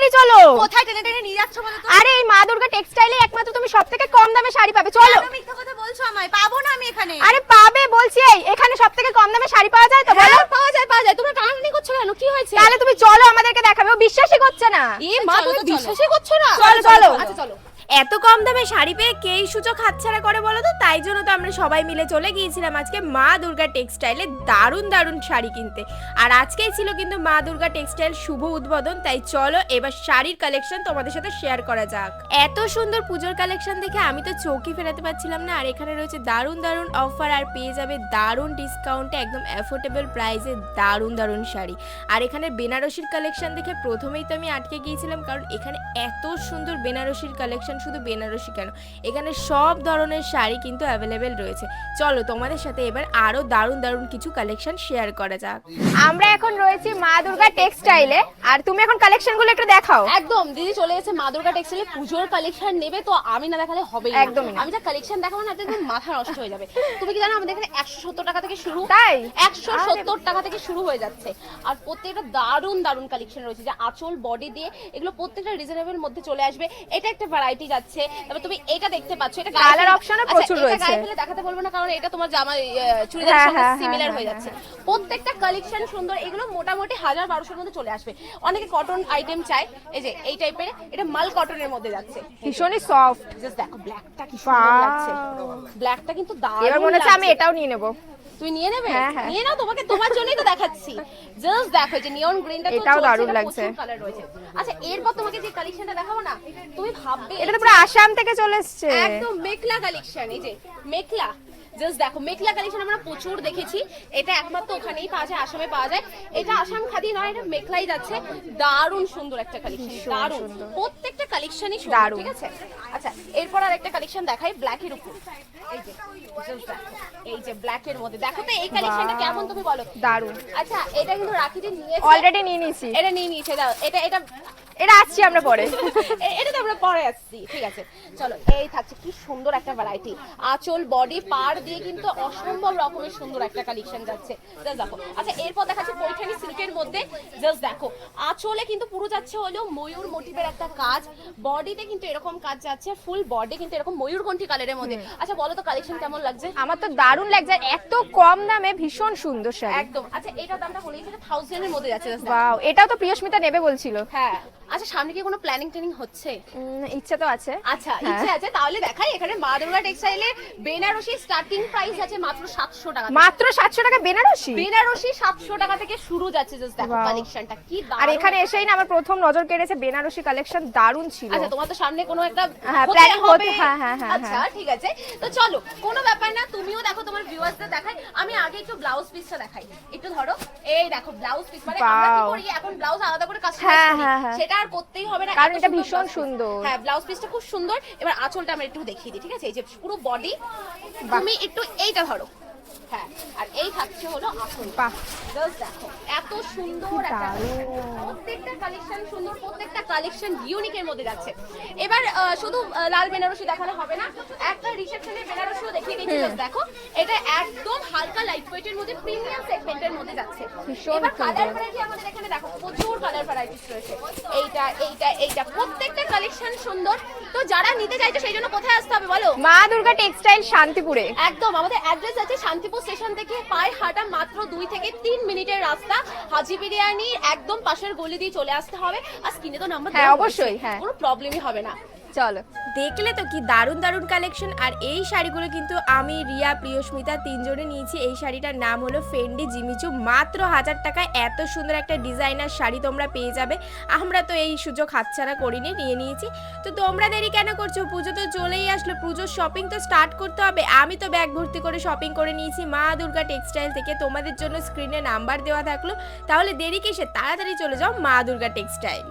তাড়াতাড়ি চলো। কোথায় টেনে টেনে নিয়ে যাচ্ছ বলো তো? আরে এই মা দুর্গা টেক্সটাইলে একমাত্র তুমি সবথেকে কম দামে শাড়ি পাবে। চলো। কেন মিথ্যা কথা বলছো আমায়? পাবো না আমি এখানে। আরে পাবে বলছি এই এখানে সব থেকে কম দামে শাড়ি পাওয়া যায় তো বলো। হ্যাঁ, পাওয়া যায় পাওয়া যায়। তোমরা টানাটানি করছ কেন? কি হয়েছে? তাহলে তুমি চলো আমাদেরকে দেখাবে ও বিশ্বাসই করছে না। এ মা চলো তুমি চলো। বিশ্বাসই করছ না? চলো, চলো। আচ্ছা চলো। এত কম দামে শাড়ি পেয়ে কেই সুযোগ হাতছাড়া করে বলো তো? তাই জন্য তো আমরা সবাই মিলে চলে গিয়েছিলাম আজকে মা দুর্গা টেক্সটাইলে দারুণ দারুণ শাড়ি কিনতে। আর আজকেই ছিল কিন্তু মা দুর্গা টেক্সটাইল শুভ উদ্বোধন, তাই চলো এবার শাড়ির কালেকশন তোমাদের সাথে শেয়ার করা যাক। এত সুন্দর পুজোর কালেকশন দেখে আমি তো চৌকি ফেরাতে পারছিলাম না। আর এখানে রয়েছে দারুণ দারুণ অফার আর পেয়ে যাবে দারুণ ডিসকাউন্টে একদম অ্যাফোর্ডেবল প্রাইসে দারুণ দারুণ শাড়ি। আর এখানে বেনারসির কালেকশন দেখে প্রথমেই তো আমি আটকে গিয়েছিলাম, কারণ এখানে এত সুন্দর বেনারসির কালেকশন শুধু বেনারসি কেন? এখানে সব ধরনের শাড়ি কিন্তু অ্যাভেলেবেল রয়েছে। চলো তোমাদের সাথে এবার আরও দারুণ দারুণ কিছু কালেকশন শেয়ার করা যাক। আমরা এখন রয়েছি মা দুর্গা টেক্সটাইলে আর তুমি এখন কালেকশনগুলো একটু দেখাও। একদম দিদি চলে গেছে মা দুর্গা টেক্সটাইলে পুজোর কালেকশন নেবে তো আমি না দেখালে হবে না। একদমই আমি যা কালেকশন দেখাবো না একদম মাথা নষ্ট হয়ে যাবে। তুমি কি জানো আমাদের এখানে একশো সত্তর টাকা থেকে শুরু? তাই? একশো সত্তর টাকা থেকে শুরু হয়ে যাচ্ছে। আর প্রত্যেকটা দারুণ দারুণ কালেকশন রয়েছে। যে আঁচল বডি দিয়ে এগুলো প্রত্যেকটা রিজনেবল মধ্যে চলে আসবে। এটা একটা ভ্যারাইটি যাচ্ছে। তারপর তুমি এটা দেখতে পাচ্ছ এটা option আচ্ছা, প্রচুর এটা রয়েছে। গায়ে ফেলে দেখাতে বলব না কারণ এটা তোমার জামা চুড়িদারের হ্যাঁ, সঙ্গে সিমিলার হ্যাঁ, হয়ে হ্যাঁ, যাচ্ছে। প্রত্যেকটা কালেকশন সুন্দর এগুলো মোটামুটি হাজার বারোশোর মধ্যে চলে আসবে। অনেকে কটন আইটেম চায় এই যে এই টাইপের এটা মাল কটনের মধ্যে যাচ্ছে। ভীষণই সফট জাস্ট দেখো ব্ল্যাকটা কি সুন্দর লাগছে। ব্ল্যাকটা কিন্তু দারুণ এবার মনে হচ্ছে আমি এটাও নিয়ে নেব। তুমি নিয়ে নেবে। নিয়ে নাও তোমাকে তোমার জন্যই তো দেখাচ্ছি। জাস্ট দেখো যে নিয়ন গ্রিনটা তো এটাও দারুণ লাগছে। কালার রয়েছে। আচ্ছা এরপর তোমাকে যে কালেকশনটা দেখাবো না তুমি ভাববে এটা তো পুরো আসাম থেকে চলে এসেছে। একদম মেঘলা কালেকশন এই যে মেঘলা জাস্ট দেখো মেঘলা কালেকশন আমরা প্রচুর দেখেছি। এটা একমাত্র ওখানেই পাওয়া যায় আসামে পাওয়া যায়। এটা আসাম খাদি নয় এটা মেঘলাই যাচ্ছে। দারুণ সুন্দর একটা কালেকশন দারুণ। প্রত্যেকটা কালেকশনই সুন্দর দারুণ। ঠিক আছে? আচ্ছা এরপর আর একটা কালেকশন দেখাই ব্ল্যাকের উপর। এই যে এই যে ব্ল্যাকের মধ্যে। দেখো তো এই কালেকশনটা কেমন তুমি বলো? দারুণ। আচ্ছা এটা কিন্তু রাখিতে নিয়েছে অলরেডি নিয়ে নিয়েছি। এটা নিয়ে নিয়েছে দাও এটা এটা এটা আসছি আমরা পরে। এটা পরে আসছি ঠিক আছে? চলো এই থাকছে কি সুন্দর একটা ভ্যারাইটি আঁচল বডি পার দিয়ে কিন্তু অসম্ভব রকমের সুন্দর একটা কালেকশন যাচ্ছে। জাস্ট দেখো। আচ্ছা এরপর দেখাচ্ছে পৈঠানি সিল্কের মধ্যে। জাস্ট দেখো। আঁচলে কিন্তু পুরো যাচ্ছে হলো ময়ূর মোটিভের একটা কাজ। বডিতে কিন্তু এরকম কাজ যাচ্ছে ফুল বডি কিন্তু এরকম ময়ূর ময়ূরকণ্ঠী কালারের মধ্যে। আচ্ছা বলো তো কালেকশন কেমন লাগছে? আমার তো দারুণ লাগছে এত কম দামে ভীষণ সুন্দর শাড়ি। একদম। আচ্ছা এটা দামটা বলেই সেটা থাউজেন্ডের মধ্যে যাচ্ছে। ওয়াও এটাও তো প্রিয়স্মিতা নেবে বলছিল। হ্যাঁ। আচ্ছা সামনে কি কোনো প্ল্যানিং ট্রেনিং হচ্ছে? ইচ্ছে তো আছে। আচ্ছা হ্যাঁ। ইচ্ছে আছে। তাহলে দেখাই এখানে মা দুর্গা টেক্সটাইলে বেনারসি স্টার্টিং প্রাইস আছে মাত্র সাতশো টাকা মাত্র সাতশো টাকা বেনারসি? বেনারসি সাতশো টাকা থেকে শুরু যাচ্ছে জাস্ট দেখো কালেকশনটা কি আর এখানে এসেই না আমার প্রথম নজর কেড়েছে বেনারসি কালেকশন দারুণ ছিল। আচ্ছা তোমার তো সামনে কোনো একটা হ্যাঁ, planning হবে। হ্যাঁ, হ্যাঁ, হ্যাঁ, আচ্ছা ঠিক আছে। তো চলো কোনো ব্যাপার না তুমিও দেখো তোমার ভিউয়ার্সদের দেখাই। আমি আগে একটু ব্লাউজ পিসটা দেখাই। একটু ধরো এই দেখো ব্লাউজ পিস মানে আমরা কি করি এখন ব্লাউজ আলাদা করে কাস্টমাইজ হ্যাঁ, করি হ্যাঁ, হ্যাঁ। সেটা আর করতেই হবে না। কারণ এটা ভীষণ সুন্দর। হ্যাঁ ব্লাউজ পিসটা খুব সুন্দর। এবার আঁচলটা আমরা একটু দেখিয়ে দিই ঠিক আছে? এই যে পুরো বডি তুমি একটু এইটা ধরো। হ্যাঁ আর এই থাকছে হলো দেখো এত সুন্দর একটা প্রত্যেকটা কালেকশন সুন্দর প্রত্যেকটা কালেকশন ইউনিকের মধ্যে যাচ্ছে। এবার শুধু লাল বেনারসি দেখানো হবে না একটা রিসেপশনের বেনারসিও দেখিয়ে দিচ্ছি দেখো এটা একদম হালকা লাইট ওয়েটের মধ্যে প্রিমিয়াম সেগমেন্টের মধ্যে যাচ্ছে। এবার কালার ভ্যারাইটি আমাদের এখানে দেখো প্রচুর কালার ভ্যারাইটিস রয়েছে। এইটা এইটা এইটা প্রত্যেকটা কালেকশন সুন্দর। তো যারা নিতে চাইছে সেই জন্য কোথায় আসতে হবে বলো? মা দুর্গা টেক্সটাইল শান্তিপুরে। একদম আমাদের অ্যাড্রেস আছে শান্তিপুর স্টেশন থেকে পায়ে হাঁটা মাত্র দুই থেকে তিন মিনিটের রাস্তা। হাজি বিরিয়ানির একদম পাশের গলি দিয়ে চলে আসতে হবে। আর স্কিনে তো নাম্বার হ্যাঁ, অবশ্যই, হ্যাঁ। কোনো প্রবলেমই হবে না। চলো। দেখলে তো কি দারুণ দারুণ কালেকশন আর এই শাড়িগুলো কিন্তু আমি, রিয়া প্রিয়স্মিতা তিনজনে নিয়েছি। এই শাড়িটার নাম হলো ফেন্ডি জিমিচু। মাত্র হাজার টাকায় এত সুন্দর একটা ডিজাইনার শাড়ি তোমরা পেয়ে যাবে। আমরা তো এই সুযোগ হাতছাড়া করিনি, নিয়ে নিয়েছি। তো তোমরা দেরি কেন করছ? পুজো তো চলেই আসলো। পুজোর শপিং তো স্টার্ট করতে হবে। আমি তো ব্যাগ ভর্তি করে শপিং করে নিয়েছি। মা দুর্গা টেক্সটাইল থেকে তোমাদের জন্য স্ক্রিনে নাম্বার দেওয়া থাকল। তাহলে দেরি কিসে তাড়াতাড়ি চলে যাও মা দুর্গা টেক্সটাইল